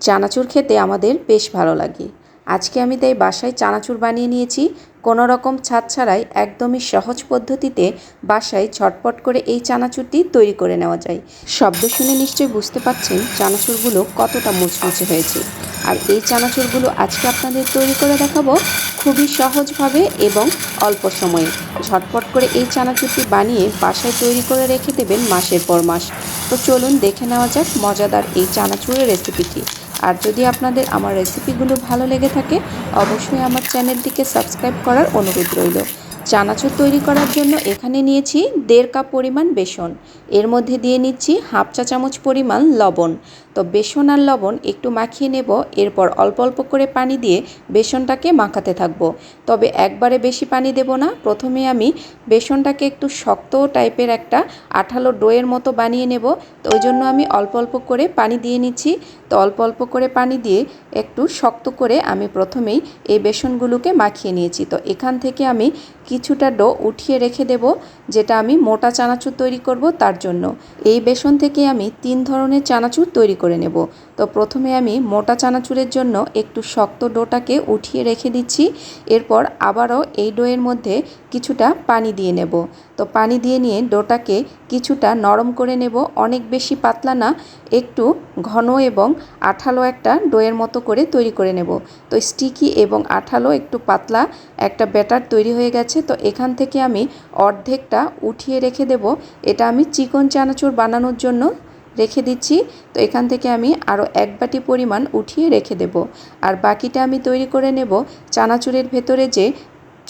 চানাচুর খেতে আমাদের বেশ ভালো লাগে। আজকে আমি তাই বাসায় চানাচুর বানিয়ে নিয়েছি। কোনো রকম ছাদ ছাড়াই একদমই সহজ পদ্ধতিতে বাসায় ছটপট করে এই চানাচুরটি তৈরি করে নেওয়া যায়। শব্দ শুনে নিশ্চয়ই বুঝতে পারছেন চানাচুরগুলো কতটা মুচমুচে হয়েছে। আর এই চানাচুরগুলো আজকে আপনাদের তৈরি করে দেখাবো খুবই সহজভাবে এবং অল্প সময়ে। ঝটপট করে এই চানাচুরটি বানিয়ে বাসায় তৈরি করে রেখে দেবেন মাসের পর মাস। তো চলুন দেখে নেওয়া যাক মজাদার এই চানাচুরের রেসিপিটি। আর যদি আপনাদের আমার রেসিপিগুলো ভালো লেগে থাকে, অবশ্যই আমার চ্যানেলটিকে সাবস্ক্রাইব করার অনুরোধ রইল। চানাচুর তৈরি করার জন্য এখানে নিয়েছি দেড় কাপ পরিমাণ বেসন। এর মধ্যে দিয়ে নিচ্ছি হাফ চা চামচ পরিমাণ লবণ। তো বেসন আর লবণ একটু মাখিয়ে নেব, এরপর অল্প অল্প করে পানি দিয়ে বেসনটাকে মাখাতে থাকব। তবে একবারে বেশি পানি দেব না, প্রথমে আমি বেসনটাকে একটু শক্ত টাইপের একটা আঠালো ডোয়ের মতো বানিয়ে নেব। তো ওই জন্য আমি অল্প অল্প করে পানি দিয়ে নিচ্ছি। তো অল্প অল্প করে পানি দিয়ে একটু শক্ত করে আমি প্রথমেই এই বেসনগুলোকে মাখিয়ে নিয়েছি। তো এখান থেকে আমি কিছুটা ডো উঠিয়ে রেখে দেব, যেটা আমি মোটা চানাচুর তৈরি করব তার জন্য। এই বেসন থেকে আমি তিন ধরনের চানাচুর তৈরি করে নেব। তো প্রথমে আমি মোটা চানাচুরের জন্য একটু শক্ত ডোটাকে উঠিয়ে রেখে দিচ্ছি। এরপর আবারও এই ডোয়ের মধ্যে কিছুটা পানি দিয়ে নেব। তো পানি দিয়ে নিয়ে ডোটাকে কিছুটা নরম করে নেব। অনেক বেশি পাতলা না, একটু ঘন এবং আঠালো একটা ডোয়ের মতো করে তৈরি করে নেব। তো স্টিকি এবং আঠালো একটু পাতলা একটা ব্যাটার তৈরি হয়ে গেছে। তো এখান থেকে আমি অর্ধেকটা উঠিয়ে রেখে দেব। এটা আমি চিকন চানাচুর বানানোর জন্য রেখে দিচ্ছি। তো এখান থেকে আমি আরও এক বাটি পরিমাণ উঠিয়ে রেখে দেব। আর বাকিটা আমি তৈরি করে নেব চানাচুরের ভেতরে যে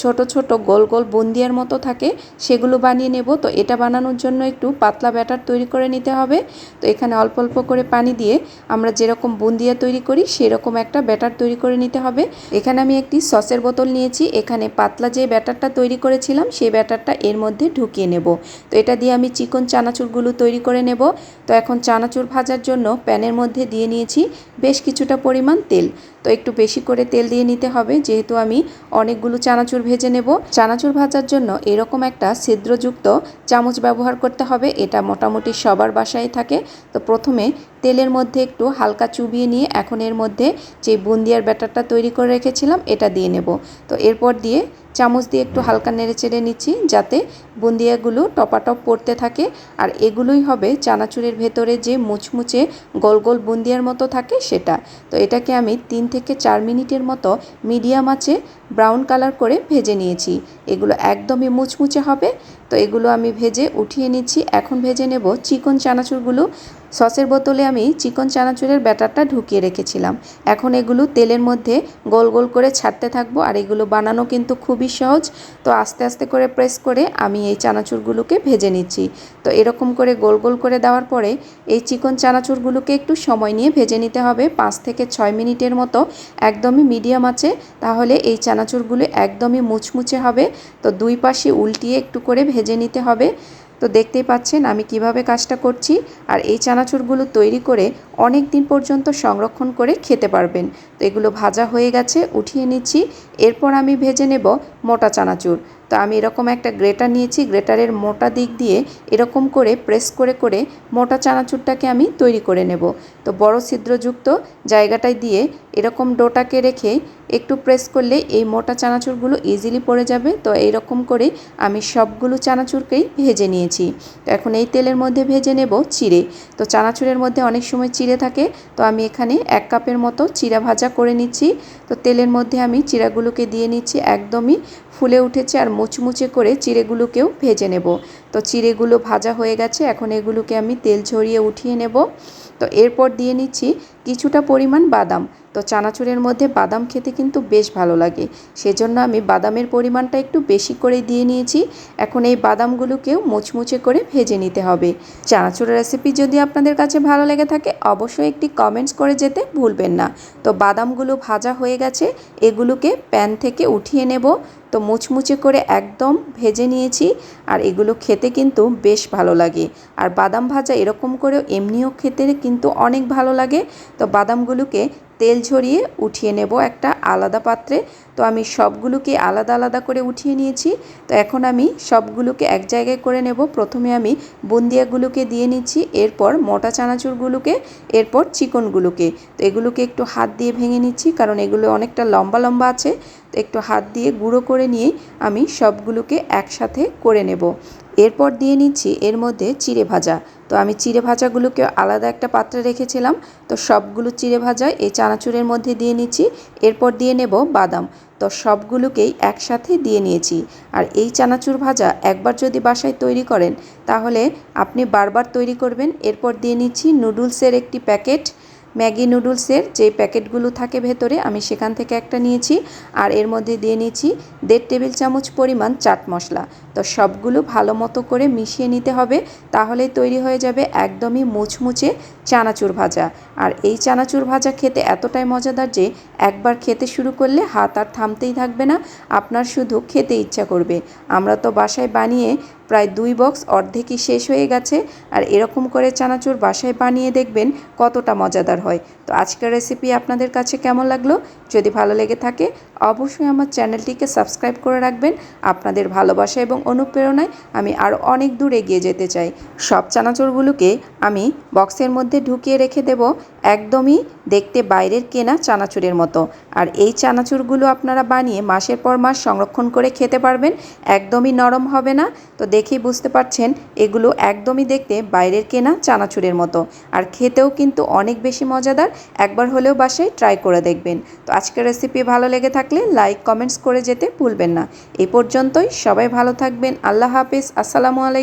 ছোট ছোট গোল গোল বুন্দিয়ার মতো থাকে, সেগুলো বানিয়ে নেব। তো এটা বানানোর জন্য একটু পাতলা ব্যাটার তৈরি করে নিতে হবে। তো এখানে অল্প অল্প করে পানি দিয়ে আমরা যেরকম বুন্দিয়া তৈরি করি, সেরকম একটা ব্যাটার তৈরি করে নিতে হবে। এখানে আমি একটি সসের বোতল নিয়েছি। এখানে পাতলা যে ব্যাটারটা তৈরি করেছিলাম, সেই ব্যাটারটা এর মধ্যে ঢুকিয়ে নেব। তো এটা দিয়ে আমি চিকন চানাচুরগুলো তৈরি করে নেব। তো এখন চানাচুর ভাজার জন্য প্যানের মধ্যে দিয়ে নিয়েছি বেশ কিছুটা পরিমাণ তেল। তো একটু বেশি করে তেল দিয়ে নিতে হবে। যেহেতু আমি অনেকগুলো চানাচুর ভেজে নেব। চানাচুর ভাজার জন্য এরকম একটা ছিদ্রযুক্ত চামচ ব্যবহার করতে হবে। এটা মোটামুটি সবার বাসায় থাকে। তো প্রথমে তেলের মধ্যে একটু হালকা চুবিয়ে নিয়ে এখন এর মধ্যে যে বুন্দিয়ার ব্যাটারটা তৈরি করে রেখেছিলাম, এটা দিয়ে নেব। তো এরপর দিয়ে চামচ দিয়ে একটু হালকা নেড়ে চেড়ে নিচ্ছি যাতে বুন্দিয়াগুলো টপাটপ পড়তে থাকে। আর এগুলোই হবে চানাচুরের ভেতরে যে মুচমুচে গোল গোল বুন্দিয়ার মতো থাকে সেটা। তো এটাকে আমি তিন থেকে চার মিনিটের মতো মিডিয়াম আঁচে ব্রাউন কালার করে ভেজে নিয়েছি। এগুলো একদমই মুচমুচে হবে। তো এগুলো আমি ভেজে উঠিয়ে নিচ্ছি। এখন ভেজে নেব চিকন চানাচুরগুলো। সসের বোতলে আমি চিকন চানাচুরের ব্যাটারটা ঢুকিয়ে রেখেছিলাম। এখন এগুলো তেলের মধ্যে গোল গোল করে ছাড়তে থাকব আর এগুলো বানানো কিন্তু খুবই সহজ। তো আস্তে আস্তে করে প্রেস করে আমি এই চানাচুরগুলোকে ভেজে নিচ্ছি। তো এরকম করে গোল গোল করে দেওয়ার পরে এই চিকন চানাচুরগুলোকে একটু সময় নিয়ে ভেজে নিতে হবে। পাঁচ থেকে ছয় মিনিটের মতো একদমই মিডিয়াম আছে। তাহলে এই চানাচুরগুলো একদমই মুচমুচে হবে। তো দুই পাশে উল্টিয়ে একটু করে ভেজে নিতে হবে। তো দেখতেই পাচ্ছেন আমি কীভাবে কাজটা করছি আর এই চানাচুরগুলো তৈরি করে অনেক দিন পর্যন্ত সংরক্ষণ করে খেতে পারবেন। তো এগুলো ভাজা হয়ে গেছে, উঠিয়ে নিচ্ছি। এরপর আমি ভেজে নেব মোটা চানাচুর। তো আমি এরকম একটা গ্রেটার নিয়েছি, গ্রেটারের মোটা দিক দিয়ে এরকম করে প্রেস করে করে মোটা চানাচুরটাকে আমি তৈরি করে নেব। তো বড় ছিদ্রযুক্ত জায়গাটায় দিয়ে এরকম ডোটাকে রেখে একটু প্রেস করলে এই মোটা চানাচুরগুলো ইজিলি পড়ে যাবে। তো এইরকম করে আমি সবগুলো চানাচুরকেই ভেজে নিয়েছি। তো এখন এই তেলের মধ্যে ভেজে নেব চিড়ে। তো চানাচুরের মধ্যে অনেক সময় চিড়ে থাকে। তো আমি এখানে এক কাপের মতো চিড়া ভাজা করে নিচ্ছি। তো তেলের মধ্যে আমি চিড়াগুলোকে দিয়ে নিচ্ছি। একদমই ফুলে উঠেছে আর মুচমুচে করে চিড়েগুলোকেও ভেজে নেব। তো চিড়েগুলো ভাজা হয়ে গেছে, এখন এগুলোকে আমি তেল ছড়িয়ে উঠিয়ে নেব। তো এরপর দিয়ে নিচ্ছি কিছুটা পরিমাণ বাদাম। তো চানাচুরের মধ্যে বাদাম খেতে কিন্তু বেশ ভালো লাগে। সেজন্য আমি বাদামের পরিমাণটা একটু বেশি করে দিয়ে নিয়েছি। এখন এই বাদামগুলোকেও মুচমুচে করে ভেজে নিতে হবে। চানাচুরের রেসিপি যদি আপনাদের কাছে ভালো লেগে থাকে, অবশ্যই একটি কমেন্টস করে যেতে ভুলবেন না। তো বাদামগুলো ভাজা হয়ে গেছে, এগুলোকে প্যান থেকে উঠিয়ে নেব। তো মুচমুচে করে একদম ভেজে নিয়েছি আর এগুলো খেতে কিন্তু বেশ ভালো লাগে। আর বাদাম ভাজা এরকম করেও এমনিও খেতে কিন্তু অনেক ভালো লাগে। তো বাদামগুলোকে তেল ঝরিয়ে উঠিয়ে নেব একটা আলাদা পাত্রে। তো আমি সবগুলোকে আলাদা আলাদা করে উঠিয়ে নিয়েছি। তো এখন আমি সবগুলোকে এক জায়গায় করে নেব। প্রথমে আমি বুন্দিয়াগুলোকে দিয়ে নিচ্ছি, এরপর মোটা চানাচুরগুলোকে, এরপর চিকনগুলোকে। তো এগুলোকে একটু হাত দিয়ে ভেঙে নিচ্ছি কারণ এগুলো অনেকটা লম্বা লম্বা আছে। একটু হাত দিয়ে গুঁড়ো করে নিয়েই আমি সবগুলোকে একসাথে করে নেব। এরপর দিয়ে নিচ্ছি এর মধ্যে চিড়ে ভাজা। তো আমি চিড়ে ভাজাগুলোকে আলাদা একটা পাত্রে রেখেছিলাম। তো সবগুলো চিড়ে ভাজা এই চানাচুরের মধ্যে দিয়ে নিচ্ছি। এরপর দিয়ে নেব বাদাম। তো সবগুলোকেই একসাথে দিয়ে নিয়েছি। আর এই চানাচুর ভাজা একবার যদি বাসায় তৈরি করেন, তাহলে আপনি বারবার তৈরি করবেন। এরপর দিয়ে নিচ্ছি নুডলসের একটি প্যাকেট। ম্যাগি নুডলসের যে প্যাকেটগুলো থাকে ভেতরে, আমি সেখান থেকে একটা নিয়েছি। আর এর মধ্যে দিয়ে নিয়েছি দেড় টেবিল চামচ পরিমাণ চাট মশলা। তো সবগুলো ভালো মতো করে মিশিয়ে নিতে হবে, তাহলেই তৈরি হয়ে যাবে একদমই মুচমুচে চানাচুর ভাজা। আর এই চানাচুর ভাজা খেতে এতটাই মজাদার যে, একবার খেতে শুরু করলে হাত আর থামতেই থাকবে না, আপনার শুধু খেতে ইচ্ছা করবে। আমরা তো বাসায় বানিয়ে প্রায় দুই বক্স অর্ধেকই শেষ হয়ে গেছে, আর এরকম করে চানাচুর বাসায় বানিয়ে দেখবেন কতটা মজাদার হয়। তো আজকের রেসিপি আপনাদের কাছে কেমন লাগল? যদি ভালো লেগে থাকে, অবশ্যই আমার চ্যানেলটিকে সাবস্ক্রাইব করে রাখবেন। আপনাদের ভালোবাসা এবং অনুপ্রেরণায় আমি আরও অনেক দূর এগিয়ে যেতে চাই। সব চানাচুরগুলোকে আমি বক্সের মধ্যে ঢুকিয়ে রেখে দেব একদমই দেখতে বাইরের কেনা চানাচুরের মতো। আর এই চানাচুরগুলো আপনারা বানিয়ে মাসের পর মাস সংরক্ষণ করে খেতে পারবেন, একদমই নরম হবে না। তো দেখেই বুঝতে পারছেন, এগুলো একদমই দেখতে বাইরের কেনা চানাচুরের মতো। আর খেতেও কিন্তু অনেক বেশি মজাদার, একবার হলেও বাসায় ট্রাই করে দেখবেন। তো আজকের রেসিপি ভালো লেগে থাকলে লাইক, কমেন্টস করে যেতে ভুলবেন না। এ পর্যন্তই, সবাই ভালো থাকবেন, আল্লাহ হাফিজ, আসসালামু আলাইকুম।